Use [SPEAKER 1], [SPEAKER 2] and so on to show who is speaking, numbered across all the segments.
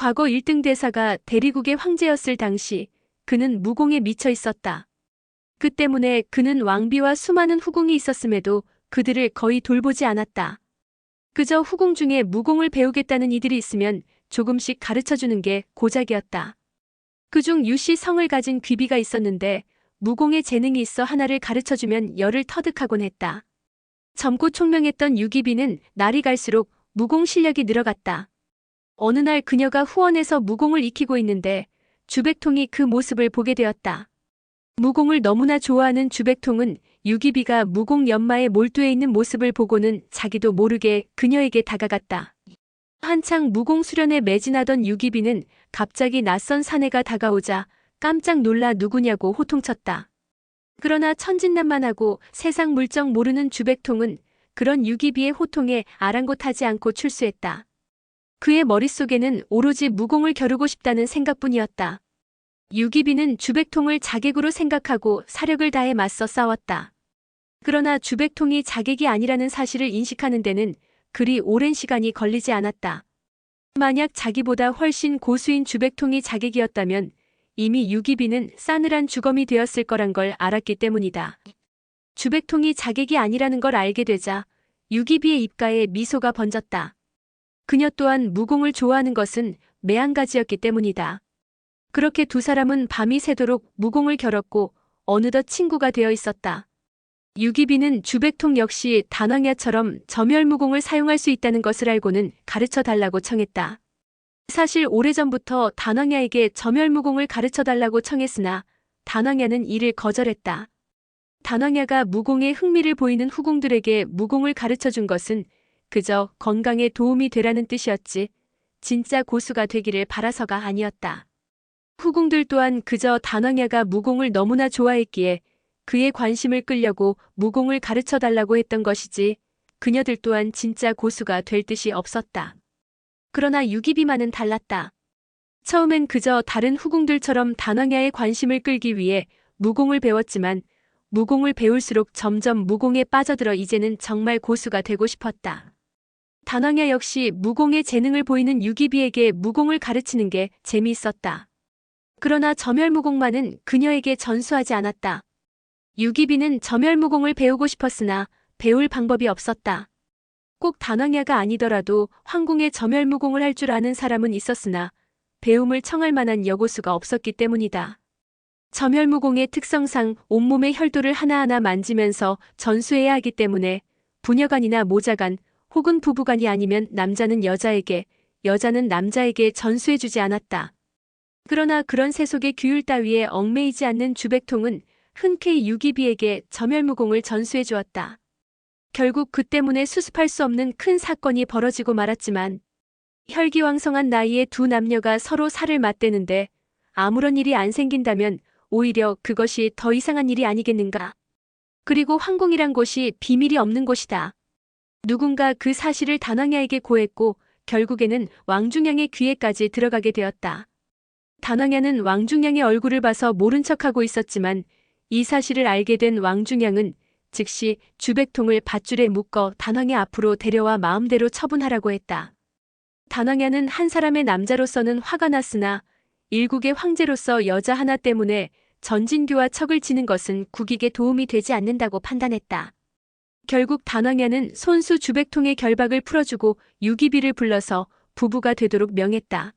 [SPEAKER 1] 과거 1등 대사가 대리국의 황제였을 당시 그는 무공에 미쳐 있었다. 그 때문에 그는 왕비와 수많은 후궁이 있었음에도 그들을 거의 돌보지 않았다. 그저 후궁 중에 무공을 배우겠다는 이들이 있으면 조금씩 가르쳐 주는 게 고작이었다. 그중 유씨 성을 가진 귀비가 있었는데 무공의 재능이 있어 하나를 가르쳐 주면 열을 터득하곤 했다. 젊고 총명했던 유기비는 날이 갈수록 무공 실력이 늘어갔다. 어느 날 그녀가 후원에서 무공을 익히고 있는데 주백통이 그 모습을 보게 되었다. 무공을 너무나 좋아하는 주백통은 유기비가 무공 연마에 몰두해 있는 모습을 보고는 자기도 모르게 그녀에게 다가갔다. 한창 무공 수련에 매진하던 유기비는 갑자기 낯선 사내가 다가오자 깜짝 놀라 누구냐고 호통쳤다. 그러나 천진난만하고 세상 물정 모르는 주백통은 그런 유기비의 호통에 아랑곳하지 않고 출수했다. 그의 머릿속에는 오로지 무공을 겨루고 싶다는 생각뿐이었다. 유기비는 주백통을 자객으로 생각하고 사력을 다해 맞서 싸웠다. 그러나 주백통이 자객이 아니라는 사실을 인식하는 데는 그리 오랜 시간이 걸리지 않았다. 만약 자기보다 훨씬 고수인 주백통이 자객이었다면 이미 유기비는 싸늘한 주검이 되었을 거란 걸 알았기 때문이다. 주백통이 자객이 아니라는 걸 알게 되자 유기비의 입가에 미소가 번졌다. 그녀 또한 무공을 좋아하는 것은 매한가지였기 때문이다. 그렇게 두 사람은 밤이 새도록 무공을 겨뤘고 어느덧 친구가 되어 있었다. 유기비는 주백통 역시 단왕야처럼 점혈무공을 사용할 수 있다는 것을 알고는 가르쳐 달라고 청했다. 사실 오래전부터 단왕야에게 점혈무공을 가르쳐 달라고 청했으나 단왕야는 이를 거절했다. 단왕야가 무공에 흥미를 보이는 후궁들에게 무공을 가르쳐 준 것은 그저 건강에 도움이 되라는 뜻이었지 진짜 고수가 되기를 바라서가 아니었다. 후궁들 또한 그저 단왕야가 무공을 너무나 좋아했기에 그의 관심을 끌려고 무공을 가르쳐 달라고 했던 것이지 그녀들 또한 진짜 고수가 될 뜻이 없었다. 그러나 유기비만은 달랐다. 처음엔 그저 다른 후궁들처럼 단왕야의 관심을 끌기 위해 무공을 배웠지만 무공을 배울수록 점점 무공에 빠져들어 이제는 정말 고수가 되고 싶었다. 단왕야 역시 무공의 재능을 보이는 유기비에게 무공을 가르치는 게 재미있었다. 그러나 점혈무공만은 그녀에게 전수하지 않았다. 유기비는 점혈무공을 배우고 싶었으나 배울 방법이 없었다. 꼭 단왕야가 아니더라도 황궁의 점혈무공을 할 줄 아는 사람은 있었으나 배움을 청할 만한 여고수가 없었기 때문이다. 점혈무공의 특성상 온몸의 혈도를 하나하나 만지면서 전수해야 하기 때문에 부녀간이나 모자간 혹은 부부간이 아니면 남자는 여자에게 여자는 남자에게 전수해주지 않았다. 그러나 그런 세속의 규율 따위에 얽매이지 않는 주백통은 흔쾌히 유기비에게 점혈무공을 전수해 주었다. 결국 그 때문에 수습할 수 없는 큰 사건이 벌어지고 말았지만 혈기왕성한 나이에 두 남녀가 서로 살을 맞대는데 아무런 일이 안 생긴다면 오히려 그것이 더 이상한 일이 아니겠는가. 그리고 황궁이란 곳이 비밀이 없는 곳이다. 누군가 그 사실을 단왕야에게 고했고 결국에는 왕중양의 귀에까지 들어가게 되었다. 단왕야는 왕중양의 얼굴을 봐서 모른 척하고 있었지만 이 사실을 알게 된 왕중양은 즉시 주백통을 밧줄에 묶어 단왕야 앞으로 데려와 마음대로 처분하라고 했다. 단왕야는 한 사람의 남자로서는 화가 났으나 일국의 황제로서 여자 하나 때문에 전진규와 척을 지는 것은 국익에 도움이 되지 않는다고 판단했다. 결국 단왕야는 손수 주백통의 결박을 풀어주고 유기비를 불러서 부부가 되도록 명했다.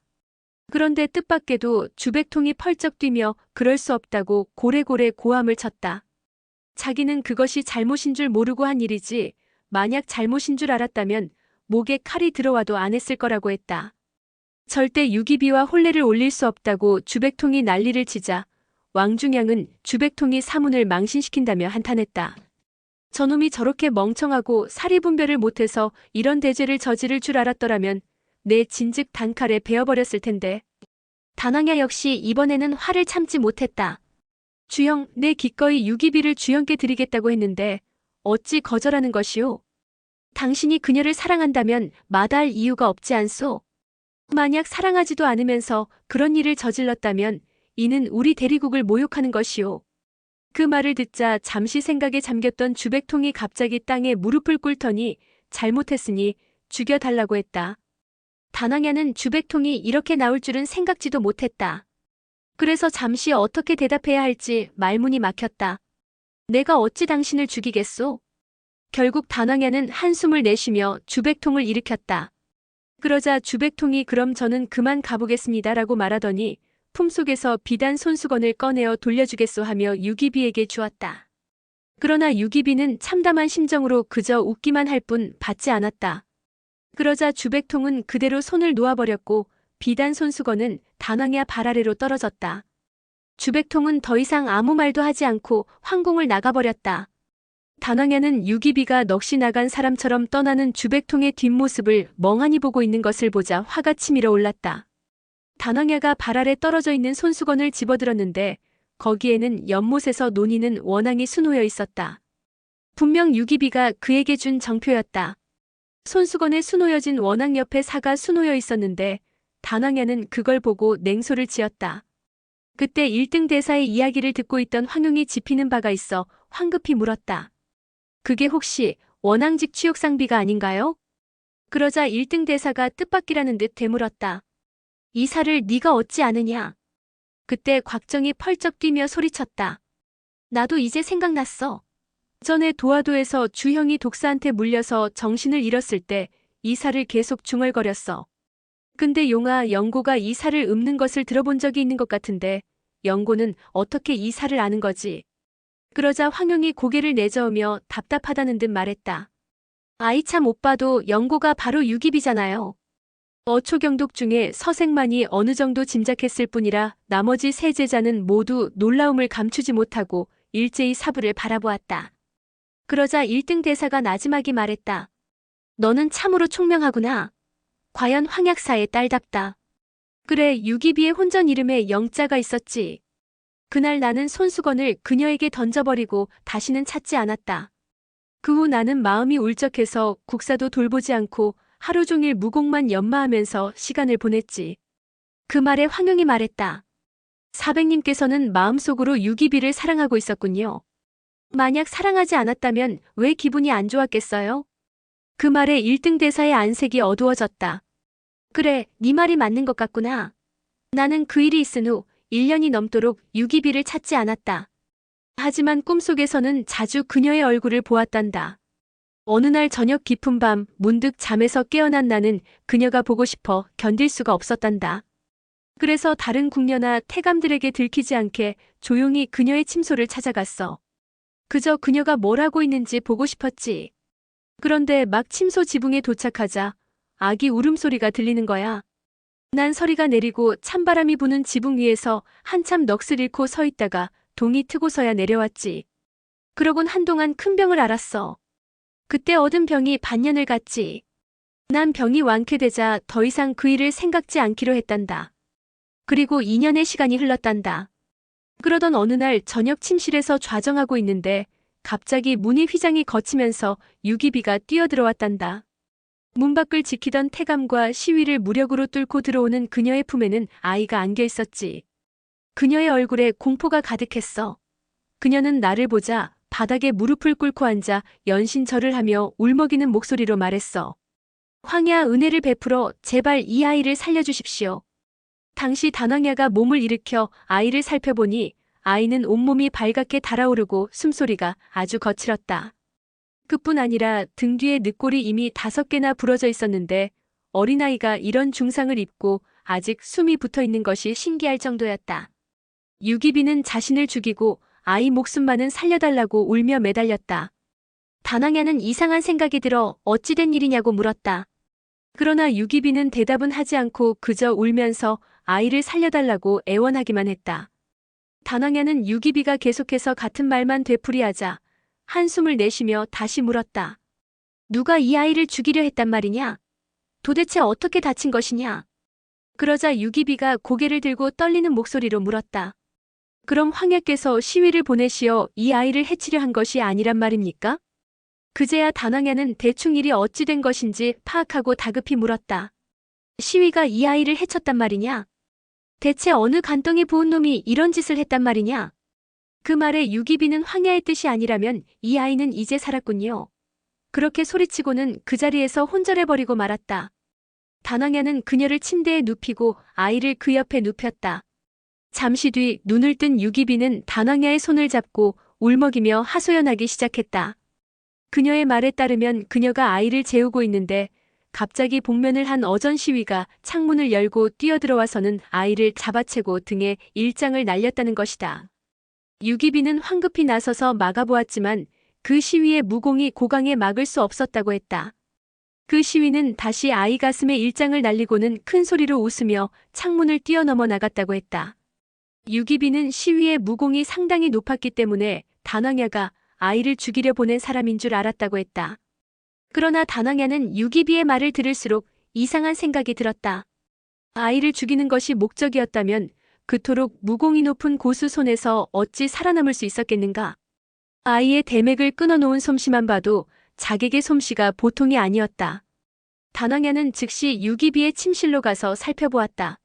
[SPEAKER 1] 그런데 뜻밖에도 주백통이 펄쩍 뛰며 그럴 수 없다고 고래고래 고함을 쳤다. 자기는 그것이 잘못인 줄 모르고 한 일이지 만약 잘못인 줄 알았다면 목에 칼이 들어와도 안 했을 거라고 했다. 절대 유기비와 혼례를 올릴 수 없다고 주백통이 난리를 치자 왕중양은 주백통이 사문을 망신시킨다며 한탄했다. 저놈이 저렇게 멍청하고 사리분별을 못해서 이런 대죄를 저지를 줄 알았더라면 내 진즉 단칼에 베어버렸을 텐데. 단왕야 역시 이번에는 화를 참지 못했다. 주영, 내 기꺼이 유기비를 주영께 드리겠다고 했는데 어찌 거절하는 것이오? 당신이 그녀를 사랑한다면 마다할 이유가 없지 않소? 만약 사랑하지도 않으면서 그런 일을 저질렀다면 이는 우리 대리국을 모욕하는 것이오. 그 말을 듣자 잠시 생각에 잠겼던 주백통이 갑자기 땅에 무릎을 꿇더니 잘못했으니 죽여달라고 했다. 다낭야는 주백통이 이렇게 나올 줄은 생각지도 못했다. 그래서 잠시 어떻게 대답해야 할지 말문이 막혔다. 내가 어찌 당신을 죽이겠소? 결국 다낭야는 한숨을 내쉬며 주백통을 일으켰다. 그러자 주백통이 그럼 저는 그만 가보겠습니다라고 말하더니 품속에서 비단 손수건을 꺼내어 돌려주겠소 하며 유기비에게 주었다. 그러나 유기비는 참담한 심정으로 그저 웃기만 할 뿐 받지 않았다. 그러자 주백통은 그대로 손을 놓아버렸고 비단 손수건은 단왕야 발 아래로 떨어졌다. 주백통은 더 이상 아무 말도 하지 않고 황궁을 나가버렸다. 단왕야는 유기비가 넋이 나간 사람처럼 떠나는 주백통의 뒷모습을 멍하니 보고 있는 것을 보자 화가 치밀어 올랐다. 단왕야가 발 아래 떨어져 있는 손수건을 집어들었는데 거기에는 연못에서 논이는 원앙이 수놓여 있었다. 분명 유기비가 그에게 준 정표였다. 손수건에 수놓여진 원앙 옆에 사가 수놓여 있었는데 단왕야는 그걸 보고 냉소를 지었다. 그때 1등 대사의 이야기를 듣고 있던 황용이 짚히는 바가 있어 황급히 물었다. 그게 혹시 원앙직 취욕상비가 아닌가요? 그러자 1등 대사가 뜻밖이라는 듯 되물었다. 이 살을 네가 얻지 않으냐? 그때 곽정이 펄쩍 뛰며 소리쳤다. 나도 이제 생각났어. 전에 도화도에서 주형이 독사한테 물려서 정신을 잃었을 때이 살을 계속 중얼거렸어. 근데 용아 영고가 이 살을 읊는 것을 들어본 적이 있는 것 같은데 영고는 어떻게 이 살을 아는 거지? 그러자 황용이 고개를 내저으며 답답하다는 듯 말했다. 아이 참 오빠도 영고가 바로 유기비잖아요. 어초경독 중에 서생만이 어느 정도 짐작했을 뿐이라 나머지 세 제자는 모두 놀라움을 감추지 못하고 일제히 사부를 바라보았다. 그러자 1등 대사가 나지막이 말했다. 너는 참으로 총명하구나. 과연 황약사의 딸답다. 그래 유기비의 혼전 이름에 영자가 있었지. 그날 나는 손수건을 그녀에게 던져버리고 다시는 찾지 않았다. 그 후 나는 마음이 울적해서 국사도 돌보지 않고 하루 종일 무곡만 연마하면서 시간을 보냈지. 그 말에 황용이 말했다. 사백님께서는 마음속으로 유기비를 사랑하고 있었군요. 만약 사랑하지 않았다면 왜 기분이 안 좋았겠어요? 그 말에 1등 대사의 안색이 어두워졌다. 그래, 네 말이 맞는 것 같구나. 나는 그 일이 있은 후 1년이 넘도록 유기비를 찾지 않았다. 하지만 꿈속에서는 자주 그녀의 얼굴을 보았단다. 어느 날 저녁 깊은 밤 문득 잠에서 깨어난 나는 그녀가 보고 싶어 견딜 수가 없었단다. 그래서 다른 궁녀나 태감들에게 들키지 않게 조용히 그녀의 침소를 찾아갔어. 그저 그녀가 뭘 하고 있는지 보고 싶었지. 그런데 막 침소 지붕에 도착하자 아기 울음소리가 들리는 거야. 난 서리가 내리고 찬바람이 부는 지붕 위에서 한참 넋을 잃고 서 있다가 동이 트고서야 내려왔지. 그러곤 한동안 큰 병을 앓았어. 그때 얻은 병이 반년을 갔지. 난 병이 완쾌되자 더 이상 그 일을 생각지 않기로 했단다. 그리고 2년의 시간이 흘렀단다. 그러던 어느 날 저녁 침실에서 좌정하고 있는데 갑자기 문이 휘장이 거치면서 유기비가 뛰어들어왔단다. 문 밖을 지키던 태감과 시위를 무력으로 뚫고 들어오는 그녀의 품에는 아이가 안겨 있었지. 그녀의 얼굴에 공포가 가득했어. 그녀는 나를 보자 바닥에 무릎을 꿇고 앉아 연신절을 하며 울먹이는 목소리로 말했어. 황야 은혜를 베풀어 제발 이 아이를 살려주십시오. 당시 단황야가 몸을 일으켜 아이를 살펴보니 아이는 온몸이 발갛게 달아오르고 숨소리가 아주 거칠었다. 그뿐 아니라 등 뒤에 늑골이 이미 다섯 개나 부러져 있었는데 어린아이가 이런 중상을 입고 아직 숨이 붙어 있는 것이 신기할 정도였다. 유기비는 자신을 죽이고 아이 목숨만은 살려달라고 울며 매달렸다. 단왕야는 이상한 생각이 들어 어찌된 일이냐고 물었다. 그러나 유기비는 대답은 하지 않고 그저 울면서 아이를 살려달라고 애원하기만 했다. 단왕야는 유기비가 계속해서 같은 말만 되풀이하자 한숨을 내쉬며 다시 물었다. 누가 이 아이를 죽이려 했단 말이냐? 도대체 어떻게 다친 것이냐? 그러자 유기비가 고개를 들고 떨리는 목소리로 물었다. 그럼 황야께서 시위를 보내시어 이 아이를 해치려 한 것이 아니란 말입니까? 그제야 단왕야는 대충 일이 어찌 된 것인지 파악하고 다급히 물었다. 시위가 이 아이를 해쳤단 말이냐? 대체 어느 간덩이 부은 놈이 이런 짓을 했단 말이냐? 그 말에 유기비는 황야의 뜻이 아니라면 이 아이는 이제 살았군요. 그렇게 소리치고는 그 자리에서 혼절해버리고 말았다. 다낭야는 그녀를 침대에 눕히고 아이를 그 옆에 눕혔다. 잠시 뒤 눈을 뜬 유기비는 다낭야의 손을 잡고 울먹이며 하소연하기 시작했다. 그녀의 말에 따르면 그녀가 아이를 재우고 있는데 갑자기 복면을 한 어전 시위가 창문을 열고 뛰어들어와서는 아이를 잡아채고 등에 일장을 날렸다는 것이다. 유기비는 황급히 나서서 막아보았지만 그 시위의 무공이 고강에 막을 수 없었다고 했다. 그 시위는 다시 아이 가슴에 일장을 날리고는 큰 소리로 웃으며 창문을 뛰어넘어 나갔다고 했다. 유기비는 시위의 무공이 상당히 높았기 때문에 단왕야가 아이를 죽이려 보낸 사람인 줄 알았다고 했다. 그러나 단왕야는 유기비의 말을 들을수록 이상한 생각이 들었다. 아이를 죽이는 것이 목적이었다면 그토록 무공이 높은 고수 손에서 어찌 살아남을 수 있었겠는가? 아이의 대맥을 끊어놓은 솜씨만 봐도 자객의 솜씨가 보통이 아니었다. 단왕야는 즉시 유기비의 침실로 가서 살펴보았다.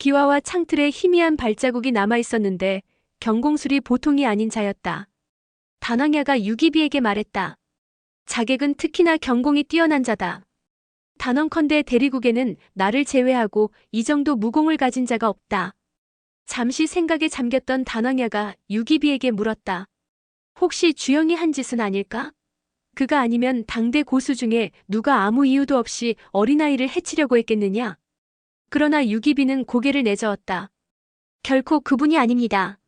[SPEAKER 1] 기와와 창틀에 희미한 발자국이 남아 있었는데 경공술이 보통이 아닌 자였다. 단왕야가 유기비에게 말했다. 자객은 특히나 경공이 뛰어난 자다. 단언컨대 대리국에는 나를 제외하고 이 정도 무공을 가진 자가 없다. 잠시 생각에 잠겼던 단왕야가 유기비에게 물었다. 혹시 주영이 한 짓은 아닐까? 그가 아니면 당대 고수 중에 누가 아무 이유도 없이 어린아이를 해치려고 했겠느냐? 그러나 유기비는 고개를 내저었다. 결코 그분이 아닙니다.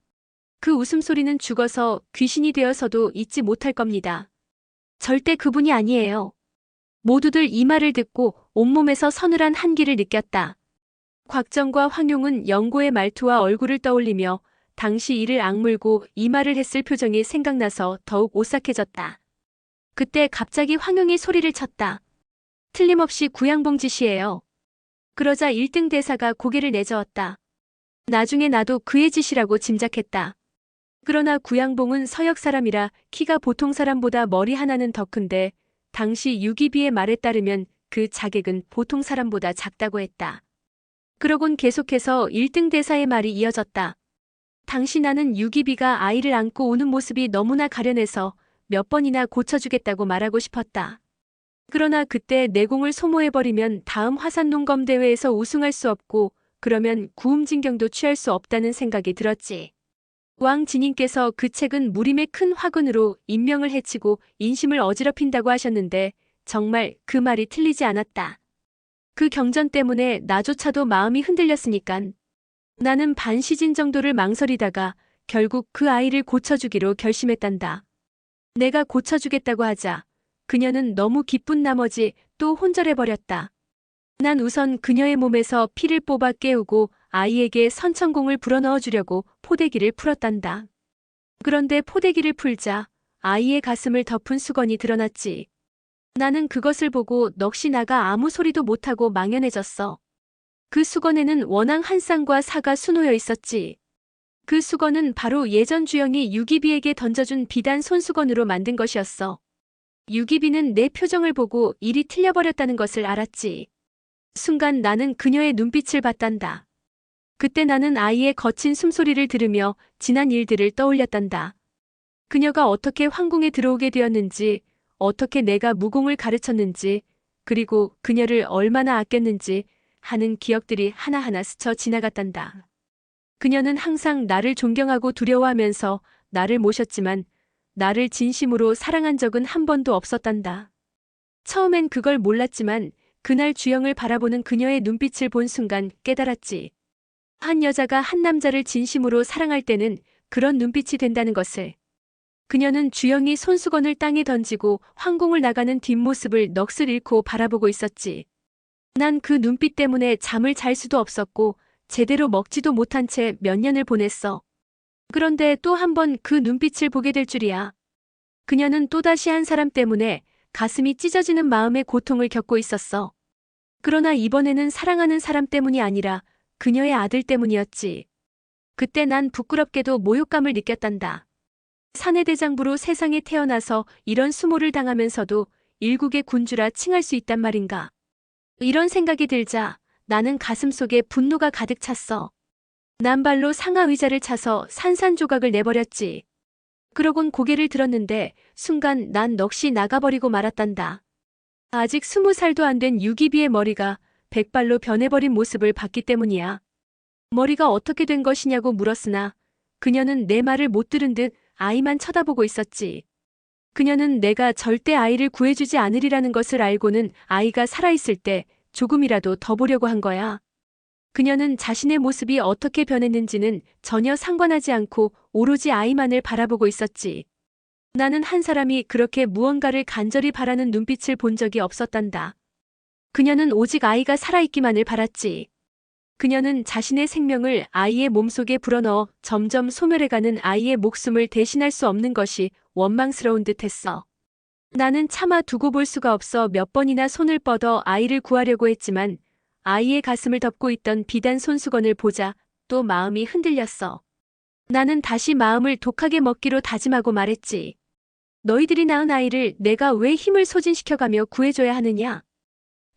[SPEAKER 1] 그 웃음소리는 죽어서 귀신이 되어서도 잊지 못할 겁니다. 절대 그분이 아니에요. 모두들 이 말을 듣고 온몸에서 서늘한 한기를 느꼈다. 곽정과 황용은 영고의 말투와 얼굴을 떠올리며 당시 이를 악물고 이 말을 했을 표정이 생각나서 더욱 오싹해졌다. 그때 갑자기 황용이 소리를 쳤다. 틀림없이 구양봉 짓이에요. 그러자 1등 대사가 고개를 내저었다. 나중에 나도 그의 짓이라고 짐작했다. 그러나 구양봉은 서역 사람이라 키가 보통 사람보다 머리 하나는 더 큰데 당시 유기비의 말에 따르면 그 자객은 보통 사람보다 작다고 했다. 그러곤 계속해서 1등 대사의 말이 이어졌다. 당시 나는 유기비가 아이를 안고 우는 모습이 너무나 가련해서 몇 번이나 고쳐주겠다고 말하고 싶었다. 그러나 그때 내공을 소모해버리면 다음 화산농검 대회에서 우승할 수 없고 그러면 구음진경도 취할 수 없다는 생각이 들었지. 왕 진인께서 그 책은 무림의 큰 화근으로 인명을 해치고 인심을 어지럽힌다고 하셨는데 정말 그 말이 틀리지 않았다. 그 경전 때문에 나조차도 마음이 흔들렸으니깐. 나는 반시진 정도를 망설이다가 결국 그 아이를 고쳐주기로 결심했단다. 내가 고쳐주겠다고 하자 그녀는 너무 기쁜 나머지 또 혼절해버렸다. 난 우선 그녀의 몸에서 피를 뽑아 깨우고 아이에게 선천공을 불어넣어 주려고 포대기를 풀었단다. 그런데 포대기를 풀자 아이의 가슴을 덮은 수건이 드러났지. 나는 그것을 보고 넋이 나가 아무 소리도 못하고 망연해졌어. 그 수건에는 원앙 한 쌍과 사가 수놓여 있었지. 그 수건은 바로 예전 주영이 유기비에게 던져준 비단 손수건으로 만든 것이었어. 유기비는 내 표정을 보고 일이 틀려버렸다는 것을 알았지. 순간 나는 그녀의 눈빛을 봤단다. 그때 나는 아이의 거친 숨소리를 들으며 지난 일들을 떠올렸단다. 그녀가 어떻게 황궁에 들어오게 되었는지, 어떻게 내가 무공을 가르쳤는지, 그리고 그녀를 얼마나 아꼈는지 하는 기억들이 하나하나 스쳐 지나갔단다. 그녀는 항상 나를 존경하고 두려워하면서 나를 모셨지만 나를 진심으로 사랑한 적은 한 번도 없었단다. 처음엔 그걸 몰랐지만 그날 주영을 바라보는 그녀의 눈빛을 본 순간 깨달았지. 한 여자가 한 남자를 진심으로 사랑할 때는 그런 눈빛이 된다는 것을. 그녀는 주영이 손수건을 땅에 던지고 황궁을 나가는 뒷모습을 넋을 잃고 바라보고 있었지. 난 그 눈빛 때문에 잠을 잘 수도 없었고 제대로 먹지도 못한 채 몇 년을 보냈어. 그런데 또 한 번 그 눈빛을 보게 될 줄이야. 그녀는 또다시 한 사람 때문에 가슴이 찢어지는 마음의 고통을 겪고 있었어. 그러나 이번에는 사랑하는 사람 때문이 아니라 그녀의 아들 때문이었지. 그때 난 부끄럽게도 모욕감을 느꼈단다. 사내 대장부로 세상에 태어나서 이런 수모를 당하면서도 일국의 군주라 칭할 수 있단 말인가. 이런 생각이 들자 나는 가슴 속에 분노가 가득 찼어. 난 발로 상하 의자를 차서 산산조각을 내버렸지. 그러곤 고개를 들었는데 순간 난 넋이 나가버리고 말았단다. 아직 스무 살도 안 된 유기비의 머리가 백발로 변해버린 모습을 봤기 때문이야. 머리가 어떻게 된 것이냐고 물었으나 그녀는 내 말을 못 들은 듯 아이만 쳐다보고 있었지. 그녀는 내가 절대 아이를 구해주지 않으리라는 것을 알고는 아이가 살아있을 때 조금이라도 더 보려고 한 거야. 그녀는 자신의 모습이 어떻게 변했는지는 전혀 상관하지 않고 오로지 아이만을 바라보고 있었지. 나는 한 사람이 그렇게 무언가를 간절히 바라는 눈빛을 본 적이 없었단다. 그녀는 오직 아이가 살아있기만을 바랐지. 그녀는 자신의 생명을 아이의 몸속에 불어넣어 점점 소멸해가는 아이의 목숨을 대신할 수 없는 것이 원망스러운 듯 했어. 나는 차마 두고 볼 수가 없어 몇 번이나 손을 뻗어 아이를 구하려고 했지만 아이의 가슴을 덮고 있던 비단 손수건을 보자 또 마음이 흔들렸어. 나는 다시 마음을 독하게 먹기로 다짐하고 말했지. 너희들이 낳은 아이를 내가 왜 힘을 소진시켜가며 구해줘야 하느냐?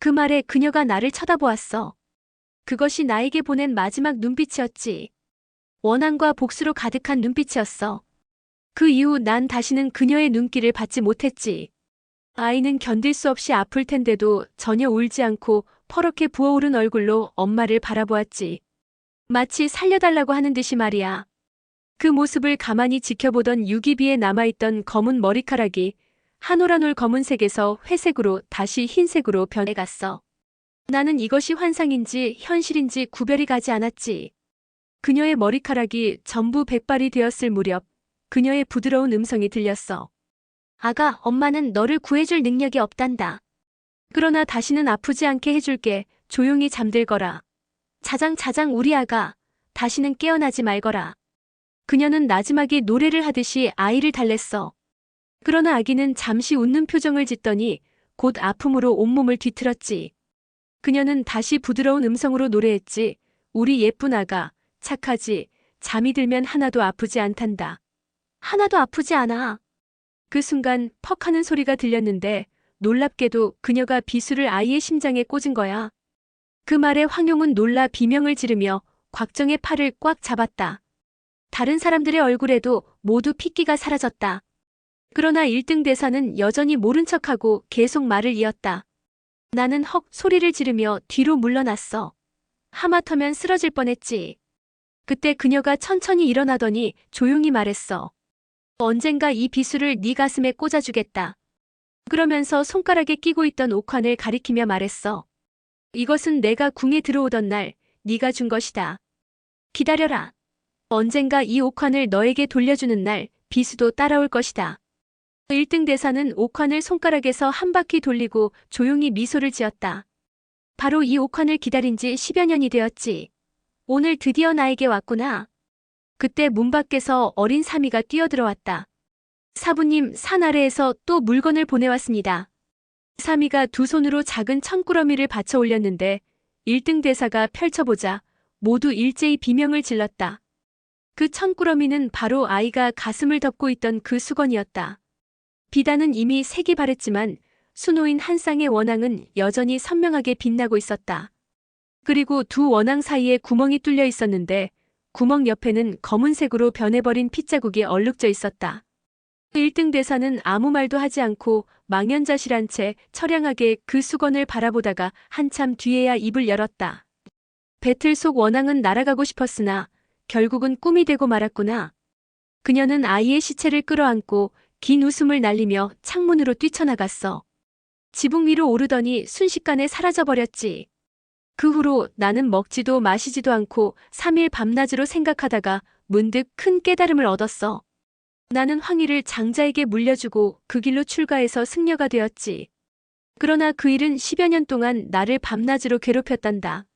[SPEAKER 1] 그 말에 그녀가 나를 쳐다보았어. 그것이 나에게 보낸 마지막 눈빛이었지. 원한과 복수로 가득한 눈빛이었어. 그 이후 난 다시는 그녀의 눈길을 받지 못했지. 아이는 견딜 수 없이 아플 텐데도 전혀 울지 않고 퍼렇게 부어오른 얼굴로 엄마를 바라보았지. 마치 살려달라고 하는 듯이 말이야. 그 모습을 가만히 지켜보던 유기비에 남아있던 검은 머리카락이 한올한올 검은색에서 회색으로 다시 흰색으로 변해갔어. 나는 이것이 환상인지 현실인지 구별이 가지 않았지. 그녀의 머리카락이 전부 백발이 되었을 무렵 그녀의 부드러운 음성이 들렸어. 아가, 엄마는 너를 구해줄 능력이 없단다. 그러나 다시는 아프지 않게 해줄게. 조용히 잠들거라. 자장 자장 우리 아가, 다시는 깨어나지 말거라. 그녀는 나지막이 노래를 하듯이 아이를 달랬어. 그러나 아기는 잠시 웃는 표정을 짓더니 곧 아픔으로 온몸을 뒤틀었지. 그녀는 다시 부드러운 음성으로 노래했지. 우리 예쁜 아가, 착하지. 잠이 들면 하나도 아프지 않단다. 하나도 아프지 않아. 그 순간 퍽 하는 소리가 들렸는데 놀랍게도 그녀가 비수를 아이의 심장에 꽂은 거야. 그 말에 황용은 놀라 비명을 지르며 곽정의 팔을 꽉 잡았다. 다른 사람들의 얼굴에도 모두 핏기가 사라졌다. 그러나 1등 대사는 여전히 모른 척하고 계속 말을 이었다. 나는 헉 소리를 지르며 뒤로 물러났어. 하마터면 쓰러질 뻔했지. 그때 그녀가 천천히 일어나더니 조용히 말했어. 언젠가 이 비수를 네 가슴에 꽂아주겠다. 그러면서 손가락에 끼고 있던 옥환을 가리키며 말했어. 이것은 내가 궁에 들어오던 날 네가 준 것이다. 기다려라. 언젠가 이 옥환을 너에게 돌려주는 날 비수도 따라올 것이다. 1등 대사는 옥환을 손가락에서 한 바퀴 돌리고 조용히 미소를 지었다. 바로 이 옥환을 기다린 지 10여 년이 되었지. 오늘 드디어 나에게 왔구나. 그때 문 밖에서 어린 사미가 뛰어들어왔다. 사부님, 산 아래에서 또 물건을 보내왔습니다. 사미가 두 손으로 작은 천꾸러미를 받쳐 올렸는데 1등 대사가 펼쳐보자 모두 일제히 비명을 질렀다. 그 천꾸러미는 바로 아이가 가슴을 덮고 있던 그 수건이었다. 비단은 이미 색이 바랬지만 수노인 한 쌍의 원앙은 여전히 선명하게 빛나고 있었다. 그리고 두 원앙 사이에 구멍이 뚫려 있었는데 구멍 옆에는 검은색으로 변해버린 핏자국이 얼룩져 있었다. 1등 대사는 아무 말도 하지 않고 망연자실한 채 처량하게 그 수건을 바라보다가 한참 뒤에야 입을 열었다. 배틀 속 원앙은 날아가고 싶었으나 결국은 꿈이 되고 말았구나. 그녀는 아이의 시체를 끌어안고 긴 웃음을 날리며 창문으로 뛰쳐나갔어. 지붕 위로 오르더니 순식간에 사라져버렸지. 그 후로 나는 먹지도 마시지도 않고 3일 밤낮으로 생각하다가 문득 큰 깨달음을 얻었어. 나는 황희를 장자에게 물려주고 그 길로 출가해서 승려가 되었지. 그러나 그 일은 10여 년 동안 나를 밤낮으로 괴롭혔단다.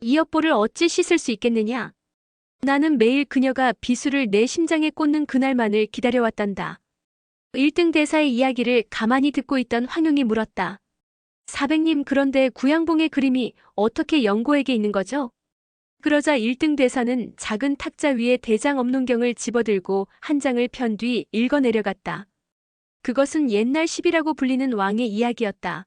[SPEAKER 1] 이 엿보를 어찌 씻을 수 있겠느냐? 나는 매일 그녀가 비수를 내 심장에 꽂는 그날만을 기다려왔단다. 1등 대사의 이야기를 가만히 듣고 있던 황용이 물었다. 사백님 그런데 구양봉의 그림이 어떻게 영고에게 있는 거죠? 그러자 1등 대사는 작은 탁자 위에 대장 업문경을 집어들고 한 장을 편 뒤 읽어내려갔다. 그것은 옛날 시비라고 불리는 왕의 이야기였다.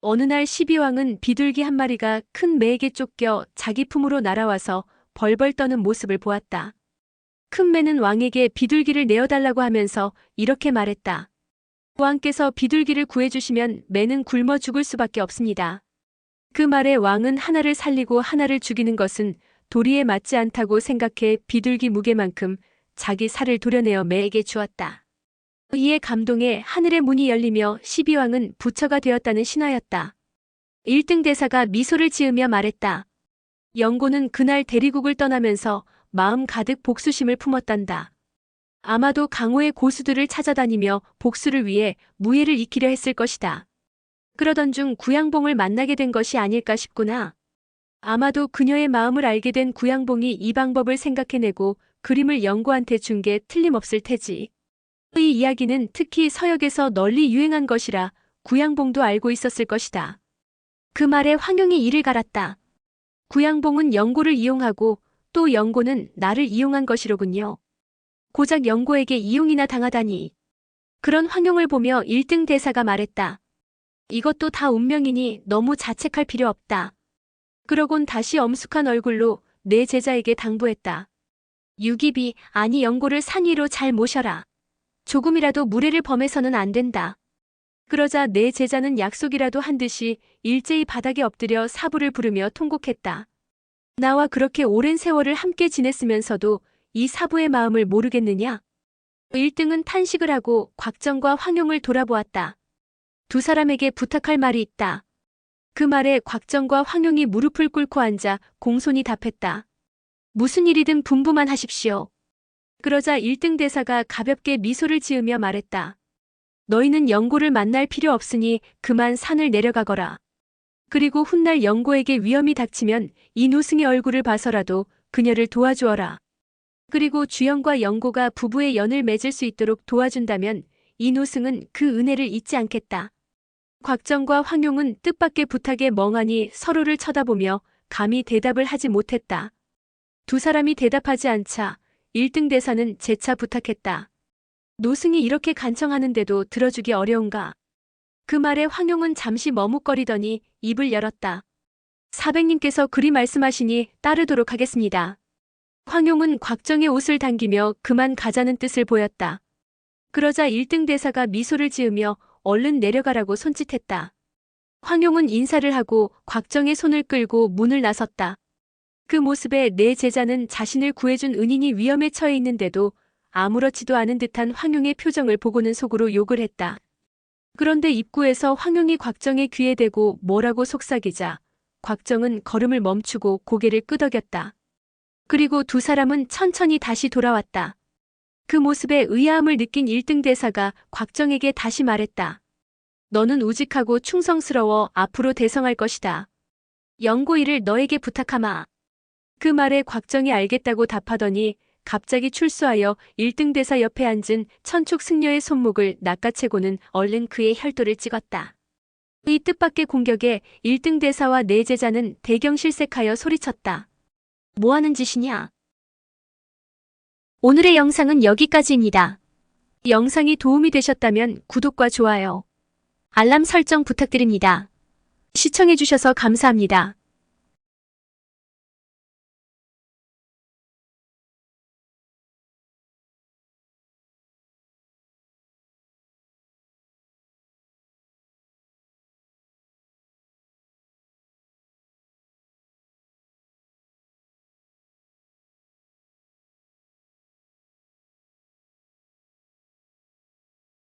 [SPEAKER 1] 어느 날 시비왕은 비둘기 한 마리가 큰 매에게 쫓겨 자기 품으로 날아와서 벌벌 떠는 모습을 보았다. 큰 매는 왕에게 비둘기를 내어달라고 하면서 이렇게 말했다. 왕께서 비둘기를 구해주시면 매는 굶어 죽을 수밖에 없습니다. 그 말에 왕은 하나를 살리고 하나를 죽이는 것은 도리에 맞지 않다고 생각해 비둘기 무게만큼 자기 살을 도려내어 매에게 주었다. 이에 감동해 하늘의 문이 열리며 12왕은 부처가 되었다는 신하였다. 1등 대사가 미소를 지으며 말했다. 영고는 그날 대리국을 떠나면서 마음 가득 복수심을 품었단다. 아마도 강호의 고수들을 찾아다니며 복수를 위해 무예를 익히려 했을 것이다. 그러던 중 구양봉을 만나게 된 것이 아닐까 싶구나. 아마도 그녀의 마음을 알게 된 구양봉이 이 방법을 생각해내고 그림을 영고한테 준 게 틀림없을 테지. 이 이야기는 특히 서역에서 널리 유행한 것이라 구양봉도 알고 있었을 것이다. 그 말에 황용이 이를 갈았다. 구양봉은 영고를 이용하고 또 영고는 나를 이용한 것이로군요. 고작 영고에게 이용이나 당하다니. 그런 황용을 보며 1등 대사가 말했다. 이것도 다 운명이니 너무 자책할 필요 없다. 그러곤 다시 엄숙한 얼굴로 내 제자에게 당부했다. 유기비, 아니 영고를 산 위로 잘 모셔라. 조금이라도 무례를 범해서는 안 된다. 그러자 내 제자는 약속이라도 한 듯이 일제히 바닥에 엎드려 사부를 부르며 통곡했다. 나와 그렇게 오랜 세월을 함께 지냈으면서도 이 사부의 마음을 모르겠느냐? 1등은 탄식을 하고 곽정과 황용을 돌아보았다. 두 사람에게 부탁할 말이 있다. 그 말에 곽정과 황용이 무릎을 꿇고 앉아 공손히 답했다. 무슨 일이든 분부만 하십시오. 그러자 1등 대사가 가볍게 미소를 지으며 말했다. 너희는 영고를 만날 필요 없으니 그만 산을 내려가거라. 그리고 훗날 영고에게 위험이 닥치면 이 노승의 얼굴을 봐서라도 그녀를 도와주어라. 그리고 주영과 영고가 부부의 연을 맺을 수 있도록 도와준다면 이 노승은 그 은혜를 잊지 않겠다. 곽정과 황용은 뜻밖의 부탁에 멍하니 서로를 쳐다보며 감히 대답을 하지 못했다. 두 사람이 대답하지 않자 1등 대사는 재차 부탁했다. 노승이 이렇게 간청하는데도 들어주기 어려운가? 그 말에 황용은 잠시 머뭇거리더니 입을 열었다. 사백님께서 그리 말씀하시니 따르도록 하겠습니다. 황용은 곽정의 옷을 당기며 그만 가자는 뜻을 보였다. 그러자 1등 대사가 미소를 지으며 얼른 내려가라고 손짓했다. 황용은 인사를 하고 곽정의 손을 끌고 문을 나섰다. 그 모습에 내 제자는 자신을 구해준 은인이 위험에 처해 있는데도 아무렇지도 않은 듯한 황용의 표정을 보고는 속으로 욕을 했다. 그런데 입구에서 황용이 곽정의 귀에 대고 뭐라고 속삭이자 곽정은 걸음을 멈추고 고개를 끄덕였다. 그리고 두 사람은 천천히 다시 돌아왔다. 그 모습에 의아함을 느낀 1등 대사가 곽정에게 다시 말했다. 너는 우직하고 충성스러워 앞으로 대성할 것이다. 영고일을 너에게 부탁하마. 그 말에 곽정이 알겠다고 답하더니 갑자기 출수하여 1등 대사 옆에 앉은 천축 승려의 손목을 낚아채고는 얼른 그의 혈도를 찍었다. 이 뜻밖의 공격에 1등 대사와 내 제자는 대경실색하여 소리쳤다. 뭐하는 짓이냐? 오늘의 영상은 여기까지입니다. 영상이 도움이 되셨다면 구독과 좋아요, 알람 설정 부탁드립니다. 시청해주셔서 감사합니다.